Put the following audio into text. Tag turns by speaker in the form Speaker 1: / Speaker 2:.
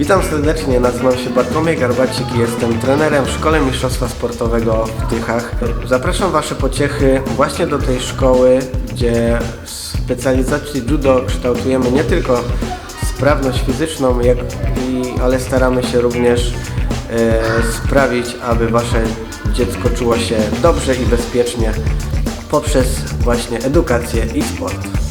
Speaker 1: Witam serdecznie, nazywam się Bartłomiej Garbacik i jestem trenerem w Szkole Mistrzostwa Sportowego w Tychach. Zapraszam Wasze pociechy właśnie do tej szkoły, gdzie w specjalizacji judo kształtujemy nie tylko sprawność fizyczną, jak i, ale staramy się również e, sprawić, aby Wasze dziecko czuło się dobrze i bezpiecznie poprzez właśnie edukację i sport.